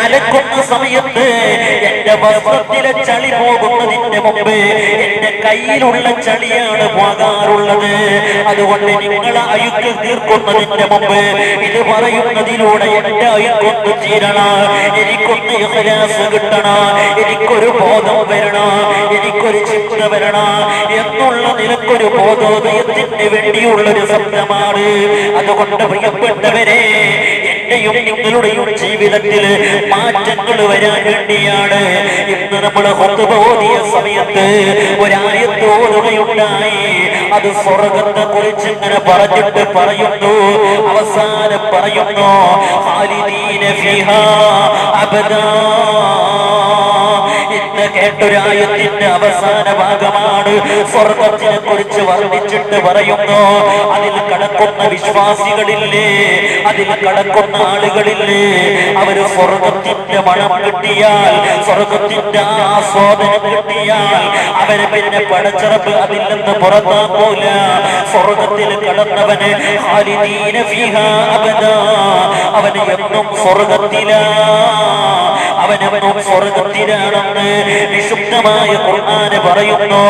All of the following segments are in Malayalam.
അലക്കുന്ന സമയത്ത് എന്റെ വസ്ത്രത്തിലെ ചളി പോകുന്നതിന്റെ മുമ്പ് എന്റെ കയ്യിലുള്ള ചളിയാണ് പോകാറുള്ളത് അതുകൊണ്ട് നിങ്ങൾ അയുക്ക് തീർക്കുന്നതിന്റെ മുമ്പ് ഇത് പറയുന്നതിലൂടെ എന്റെ അയുക്കൊന്ന് തീരണം എനിക്കൊന്ന് ഇഹലാസ് കിട്ടണം എനിക്കൊരു ബോധം വരണം എനിക്കൊരു ചിന്ത വരണം എന്നുള്ള നിലക്കൊരു ബോധോദയത്തിന് വേണ്ടിയുള്ളൊരു ശബ്ദമാണ് അതുകൊണ്ട് പ്രിയപ്പെട്ടവരെ എന്റെയും നിങ്ങളുടെയും ജീവിതത്തിൽ മാറ്റങ്ങൾ വരാൻ വേണ്ടിയാണ് ഇന്ന് നമ്മൾ ഹൊത്തുപോതിയ സമയത്ത് ഒരായത്തോടുകയുണ്ടായി അത് സ്വർഗത്തെ കുറിച്ച് ഇങ്ങനെ പറഞ്ഞിട്ട് പറയുന്നു. അവസാനം പറയുന്നു ഫിഹാ അബദാ. ഇന്ന് കേട്ടൊരായത്തിന്റെ അവസാന ഭാഗമാണ്. സ്വർഗത്തിനെ കുറിച്ച് വർണിച്ചിട്ട് പറയുന്നു അതിൽ കടക്കുന്ന വിശ്വാസികളില്ലേ? അതിൽ കടക്കുന്ന ആളുകളില്ലേ? അവർ സ്വർഗത്തിന്റെ മണം കിട്ടിയാൽ സ്വർഗത്തിന്റെ ആസ്വാദനം കിട്ടിയാൽ അവരെ പിന്നെ പടച്ചിറപ്പ് അതിൽ നിന്ന് പുറത്താക്കൂല സ്വർഗത്തിൽ കടന്നവന് അവന് എന്നും സ്വർഗത്തിലാ. അവനവനും സ്വർഗത്തിലാണെന്ന് വിശുദ്ധമായ ഖുർആന് പറയുന്നു.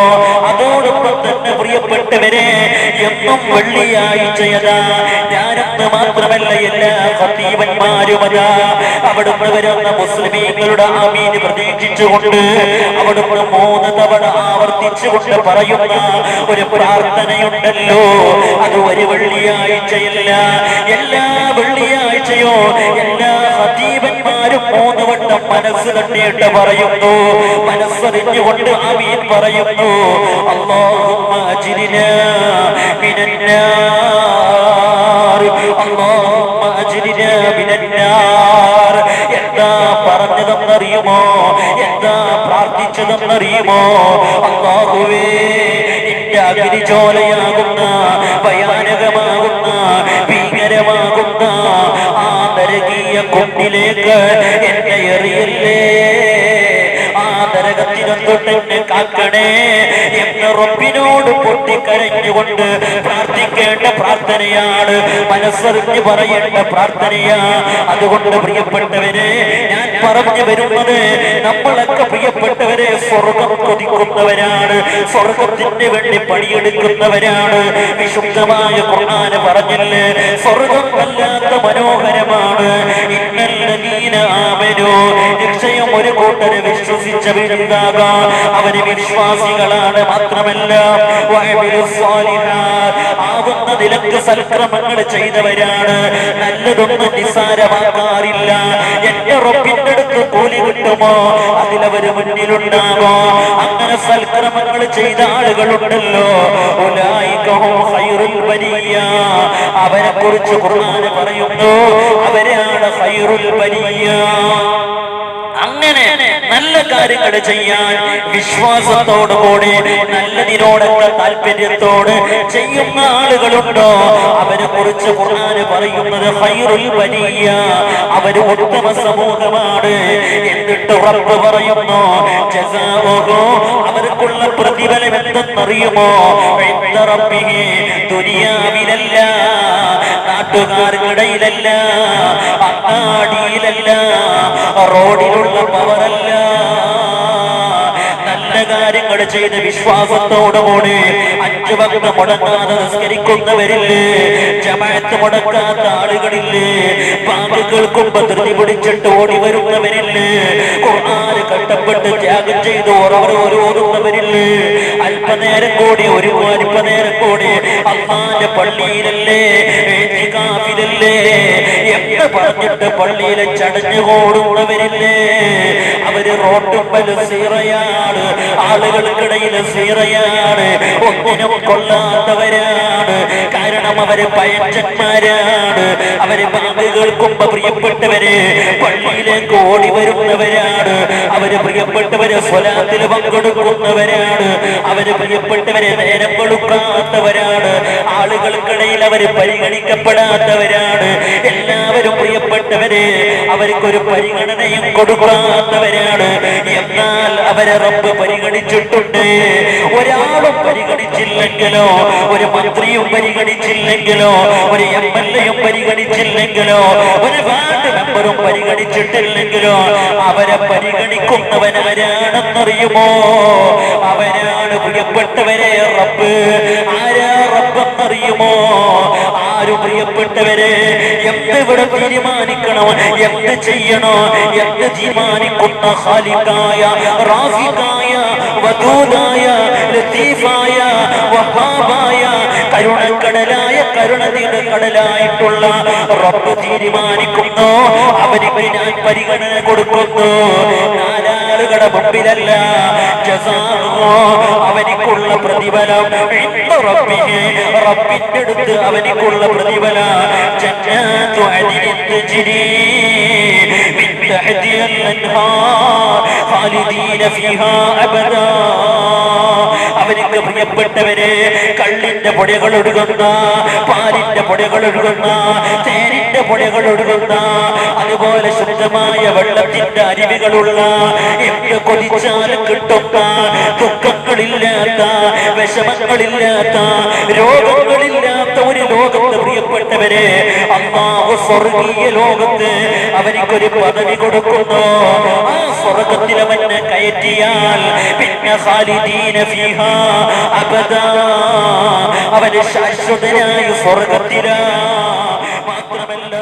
അതോടൊപ്പം തന്നെ പ്രിയപ്പെട്ടവരെ എന്നും വെള്ളിയാഴ്ചയതാ. ഞാനെന്ന് മാത്രമല്ല എല്ലാ ഖത്തീബന്മാരും അതാ. അവിടുന്ന് വരുന്ന മുസ്ലിമീങ്ങളുടെ ആമീൻ പ്രതീക്ഷിച്ചുകൊണ്ട് അവിടുന്ന് മൂന്ന് തവണ ആവർത്തിച്ചുകൊണ്ട് പറയുന്ന ഒരു പ്രാർത്ഥനയുണ്ടല്ലോ. അത് ഒരു വെള്ളിയാഴ്ചയല്ല. എല്ലാ വെള്ളിയാഴ്ചയോ എല്ലാ ഖതീബന്മാരും മൂന്ന് വട്ടം മനസ്സ് തട്ടിയിട്ട് പറയുന്നു. മനസ്സറിഞ്ഞുകൊണ്ട് ആമീൻ പറയുന്നു. എന്താ പറഞ്ഞതെന്നറിയുമോ? എന്താ പ്രാർത്ഥിച്ചതെന്നറിയുമോ? അള്ളാഹുവേ എന്റെ അഗ്നിജോലയാകുന്ന ഭയാനകമാകുന്ന ഭീകരമാകുന്ന കുണ്ടിലേക്ക് എന്നെ എറിയല്ലേ? നരകത്തിനൊത്തൊട്ട് കാക്കണേ പ്രാർത്ഥിക്കേണ്ട പ്രാർത്ഥനയാണ്. മനസ്സറിഞ്ഞ് പറയേണ്ട പ്രാർത്ഥനയാ. അതുകൊണ്ട് പ്രിയപ്പെട്ടവരെ ഞാൻ പറഞ്ഞു വരുന്നത് നമ്മളൊക്കെ പ്രിയപ്പെട്ടവരെ സ്വർഗം കൊതിക്കുന്നവരാണ്. സ്വർഗത്തിന് വേണ്ടി പണിയെടുക്കുന്നവരാണ്. വിശുദ്ധമായ ഖുർആന് പറഞ്ഞില്ലേ സ്വർഗം വല്ലാത്ത മനോഹരമാണ്. നിശ്ചയം ഒരു കൂട്ടര് വിശ്വസിച്ചവരുണ്ടാകാം അവർ വിശ്വാസികളാണ് മാത്രമല്ല ആവുന്ന നിലയ്ക്ക് സൽക്രമങ്ങൾ ചെയ്തവരാണ്. നല്ലതൊന്നും നിസ്സാരമാക്കാറില്ല. എന്റെ അടുത്ത് കൂലി കിട്ടുമോ അതിലവര് മുന്നിലുണ്ടാവോ? അങ്ങനെ സൽക്രമങ്ങൾ ചെയ്ത ആളുകളുണ്ടല്ലോ. അവരെ കുറിച്ച് പറയുന്നു അവരാണ് ഹൈറുൽ നല്ല കാര്യങ്ങൾ ചെയ്യാൻ വിശ്വാസത്തോടുകൂടി നല്ലതിനോടുള്ള താല്പര്യത്തോട് ചെയ്യുന്ന ആളുകളുണ്ടോ? അവരെ കുറിച്ച് ഖുർആന് പറയുന്നത് അവർ ഉത്തമ സമൂഹമാണ്. എന്നിട്ട് ഉറപ്പ് പറയുന്നു അവർക്കുള്ള പ്രതിഫലം എന്തെന്നറിയുമോ? ദുനിയാവിലല്ല നാട്ടുകാർക്കിടയിലല്ല അങ്ങാടിയിലല്ല റോഡിലുള്ള പവറല്ല. കാര്യങ്ങൾ ചെയ്ത് വിശ്വാസത്തോടുകൂടി അഞ്ചു ഭക്ത മുടങ്ങാതെ നിസ്കരിക്കുന്നവരില്ലേ? ജമാഅത്ത് മുടക്കാത്ത ആളുകളില്ലേ? പാമ്പ് ധൃതി പിടിച്ചിട്ട് ഓടി വരുന്നവരില്ലേ? ഖുർആന് കട്ടപ്പെട്ട് ത്യാഗം ചെയ്ത് ഓരോ ഓരോന്നവരില്ലേ അല്പനേരം കൂടി ഒരു അല്പനേരം കൂടി അമ്മാന്റെ പള്ളിയിലല്ലേ? ഏത്തികാഫിലല്ലേ എന്ന് പറഞ്ഞിട്ട് പള്ളിയിലെ ചടഞ്ഞുകൂടുന്നവരില്ലേ അവർ റോട്ടുമ്പൽ സീറയാണ്. ആളുകൾക്കിടയിൽ സീറയാണ്. ഒന്നിനും കൊള്ളാത്തവരാണ്. കാരണം അവർ പയച്ചന്മാരാണ് അവർ ബാങ്ക് കേൾക്കുമ്പോ പ്രിയപ്പെട്ടവര് പള്ളിയിലേക്ക് ഓടി വരുന്നവരാണ്. അവർ പ്രിയപ്പെട്ടവര് സ്വലാത്തിൽ പങ്കെടുക്കുന്നവരാണ്. അവർ പ്രിയപ്പെട്ടവരെ നേരം കൊടുക്കാത്തവരാണ്. ആളുകൾക്കിടയിൽ അവർ പരിഗണിക്കപ്പെടാത്തവരാണ്. എല്ലാവരും പ്രിയപ്പെട്ടവരെ അവർക്കൊരു പരിഗണനയും കൊടുക്കാത്തവരാണ്. എന്നാൽ അവരെ റബ്ബ് പരിഗണിച്ചിട്ടുണ്ട്. ഒരാളും പരിഗണിച്ചില്ലെങ്കിലോ ഒരു മന്ത്രിയും പരിഗണിച്ചില്ലെങ്കിലോ ഒരു എം എൽ എയും പരിഗണിച്ചില്ലെങ്കിലോ ഒരു വാർഡ് മെമ്പറും പരിഗണിച്ചിട്ടില്ലെങ്കിലോ അവരെ പരിഗണിക്കുന്നവൻ ആരാണെന്നറിയുമോ അവരാണ് പ്രിയപ്പെട്ടവരെ റബ്ബ്. ആരാ റബ്ബെന്നറിയുമോ? ആര് പ്രിയപ്പെട്ടവരെ എന്ത് ഇവിടെ തീരുമാനിക്കണം? എന്ത് ചെയ്യണോ? എന്ത് തീരുമാനിക്കുന്ന ഹാലിക്കായ റാഫിക്കായ വദൂദായ ലത്തീഫായ വഹാബായ കരുണക്കടലായ കരുണനീട കടലായിട്ടുള്ള റബ്ബ് തീരുമാനിക്കുന്നു. അവനിക്ക് ഞാൻ പരിഗണന കൊടുക്കുന്നു. നാലാളുകളുടെ മുമ്പിലല്ല. അവനിക്കുള്ള പ്രതിഫലം റബ്ബിന്റെ അടുത്ത് അവനിക്കുള്ള പ്രതിഫലം. മിൻ തഹ്തിഹാ الأنهار خالدين فيها أبدا അവനിക്ക് പ്രിയപ്പെട്ടവരെ കള്ളിന്റെ പൊടികൾ ഒഴുകുന്ന പാലിന്റെ പൊടികൾ ഒഴുകുന്ന തേനിന്റെ പൊടികൾ ഒഴുകുന്ന അതുപോലെ ശുദ്ധമായ വെള്ളത്തിന്റെ അരുവികളുള്ള എന്ത് കൊതിച്ചാലും കിട്ടുന്ന ദുഃഖങ്ങളില്ലാത്ത വിഷമങ്ങളില്ലാത്ത രോഗങ്ങളില്ലാത്ത ഒരു ലോകത്ത് പ്രിയപ്പെട്ടവരെ അള്ളാഹു സ്വർഗീയ ലോകത്ത് അവനിക്കൊരു പദവി കൊടുക്കുന്നു. ആ സ്വർഗത്തിൽ അവനെ കയറ്റിയാൽ പിന്നെ അവന് ശാശ്വതനായി സ്വർഗത്തിലാ. മാത്രമല്ല